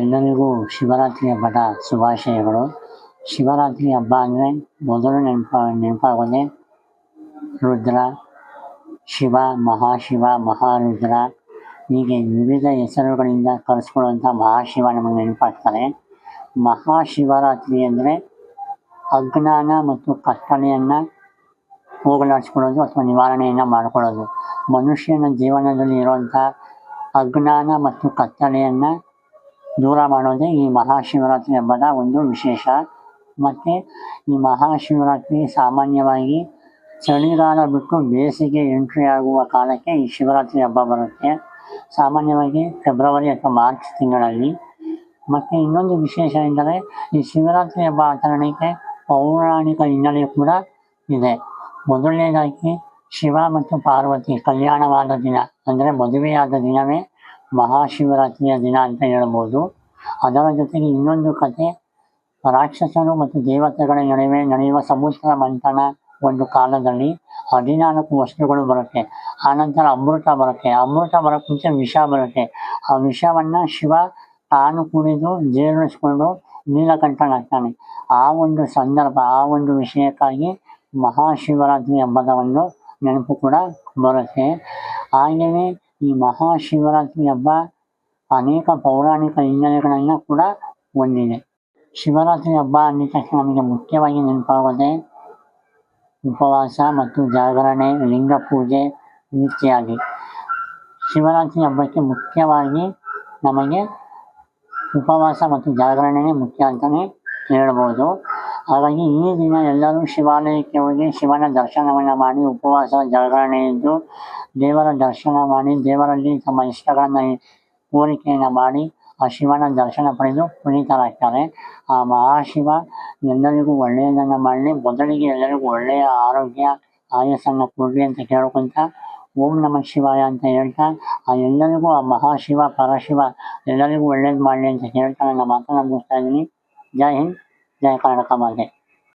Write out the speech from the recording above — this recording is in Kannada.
ಎಲ್ಲರಿಗೂ ಶಿವರಾತ್ರಿ ಹಬ್ಬದ ಶುಭಾಶಯಗಳು. ಶಿವರಾತ್ರಿ ಹಬ್ಬ ಅಂದರೆ ಮೊದಲು ನೆನಪ, ನೆನಪಾಗೋದೆ ರುದ್ರ, ಶಿವ, ಮಹಾಶಿವ, ಮಹಾರುದ್ರ. ಹೀಗೆ ವಿವಿಧ ಹೆಸರುಗಳಿಂದ ಕರೆಸ್ಕೊಳ್ಳುವಂಥ ಮಹಾಶಿವ ನಮಗೆ ನೆನಪಾಗ್ತಾರೆ. ಮಹಾಶಿವರಾತ್ರಿ ಅಂದರೆ ಅಜ್ಞಾನ ಮತ್ತು ಕತ್ತಲೆಯನ್ನು ಹೋಗಲಾಡಿಸ್ಕೊಳ್ಳೋದು ಅಥವಾ ನಿವಾರಣೆಯನ್ನು ಮಾಡಿಕೊಳ್ಳೋದು. ಮನುಷ್ಯನ ಜೀವನದಲ್ಲಿ ಇರುವಂಥ ಅಜ್ಞಾನ ಮತ್ತು ಕತ್ತಲೆಯನ್ನು ದೂರ ಮಾಡೋದೇ ಈ ಮಹಾಶಿವರಾತ್ರಿ ಹಬ್ಬದ ಒಂದು ವಿಶೇಷ. ಮತ್ತು ಈ ಮಹಾಶಿವರಾತ್ರಿ ಸಾಮಾನ್ಯವಾಗಿ ಚಳಿಗಾಲ ಬಿಟ್ಟು ಬೇಸಿಗೆ ಎಂಟ್ರಿ ಆಗುವ ಕಾಲಕ್ಕೆ ಈ ಶಿವರಾತ್ರಿ ಹಬ್ಬ ಬರುತ್ತೆ. ಸಾಮಾನ್ಯವಾಗಿ ಫೆಬ್ರವರಿ ಅಥವಾ ಮಾರ್ಚ್ ತಿಂಗಳಲ್ಲಿ. ಮತ್ತು ಇನ್ನೊಂದು ವಿಶೇಷ ಎಂದರೆ ಈ ಶಿವರಾತ್ರಿ ಹಬ್ಬ ಆಚರಣೆಗೆ ಪೌರಾಣಿಕ ಹಿನ್ನೆಲೆ ಕೂಡ ಇದೆ. ಮೊದಲನೇದಾಗಿ ಶಿವ ಮತ್ತು ಪಾರ್ವತಿ ಕಲ್ಯಾಣವಾದ ದಿನ, ಅಂದರೆ ಮದುವೆಯಾದ ದಿನವೇ ಮಹಾಶಿವರಾತ್ರಿಯ ದಿನ ಅಂತ ಹೇಳ್ಬೋದು. ಅದರ ಜೊತೆಗೆ ಇನ್ನೊಂದು ಕತೆ ರಾಕ್ಷಸರು ಮತ್ತು ದೇವತೆಗಳ ನಡುವೆ ನಡೆಯುವ ಸಮುದ್ರ ಮಂಥನ ಒಂದು ಕಾಲದಲ್ಲಿ ಹದಿನಾಲ್ಕು ವಸ್ತುಗಳು ಬರುತ್ತೆ. ಆನಂತರ ಅಮೃತ ಬರುತ್ತೆ. ಅಮೃತ ಬರೋಕ್ಕೆ ಮುಂಚೆ ವಿಷ ಬರುತ್ತೆ. ಆ ವಿಷವನ್ನು ಶಿವ ತಾನು ಕುಡಿದು ಜೀರ್ಣಿಸ್ಕೊಂಡು ನೀಲಕಂಠನಾಗ್ತಾನೆ. ಆ ಒಂದು ಸಂದರ್ಭ, ಆ ಒಂದು ವಿಷಯಕ್ಕಾಗಿ ಮಹಾಶಿವರಾತ್ರಿ ಹಬ್ಬದ ಒಂದು ನೆನಪು ಕೂಡ ಬರುತ್ತೆ. ಹಾಗೆಯೇ ಈ ಮಹಾಶಿವರಾತ್ರಿ ಹಬ್ಬ ಅನೇಕ ಪೌರಾಣಿಕ ಹಿನ್ನೆಲೆಗಳನ್ನು ಕೂಡ ಹೊಂದಿದೆ. ಶಿವರಾತ್ರಿ ಹಬ್ಬ ಅಂದ ತಕ್ಷಣ ನಮಗೆ ಮುಖ್ಯವಾಗಿ ನೆನಪಾಗೋದೆ ಉಪವಾಸ ಮತ್ತು ಜಾಗರಣೆ, ಲಿಂಗ ಪೂಜೆ ಇತ್ಯಾದಿ ಶಿವರಾತ್ರಿ ಹಬ್ಬಕ್ಕೆ ಮುಖ್ಯವಾಗಿ ನಮಗೆ ಉಪವಾಸ ಮತ್ತು ಜಾಗರಣೆನೇ ಮುಖ್ಯ ಅಂತಲೇ ಹೇಳ್ಬೋದು. ಹಾಗಾಗಿ ಈ ದಿನ ಎಲ್ಲರೂ ಶಿವಾಲಯಕ್ಕೆ ಹೋಗಿ ಶಿವನ ದರ್ಶನವನ್ನು ಮಾಡಿ, ಉಪವಾಸ ಜಾಗರಣೆ ಇದ್ದು ದೇವರ ದರ್ಶನ ಮಾಡಿ, ದೇವರಲ್ಲಿ ತಮ್ಮ ಇಷ್ಟಗಳನ್ನು ಕೋರಿಕೆಯನ್ನು ಮಾಡಿ ಆ ಶಿವನ ದರ್ಶನ ಪಡೆದು ಪುನೀತರಾಗ್ತಾರೆ. ಆ ಮಹಾಶಿವ ಎಲ್ಲರಿಗೂ ಒಳ್ಳೆಯದನ್ನು ಮಾಡಲಿ, ಮೊದಲಿಗೆ ಎಲ್ಲರಿಗೂ ಒಳ್ಳೆಯ ಆರೋಗ್ಯ, ಆಯಸ್ಸನ್ನು ಕೊಡಲಿ ಅಂತ ಕೇಳ್ಕೊಂತ ಓಂ ನಮಃ ಶಿವಾಯ ಅಂತ ಹೇಳ್ತಾ, ಆ ಎಲ್ಲರಿಗೂ ಆ ಮಹಾಶಿವ, ಪರಶಿವ ಎಲ್ಲರಿಗೂ ಒಳ್ಳೇದು ಮಾಡಲಿ ಅಂತ ಹೇಳ್ತಾ ನನ್ನ ಮಾತನ್ನು ಮುಗಿಸ್ತಾ ಇದ್ದೀನಿ. ಜೈ ಹಿಂದ್. ないかな仲間ね。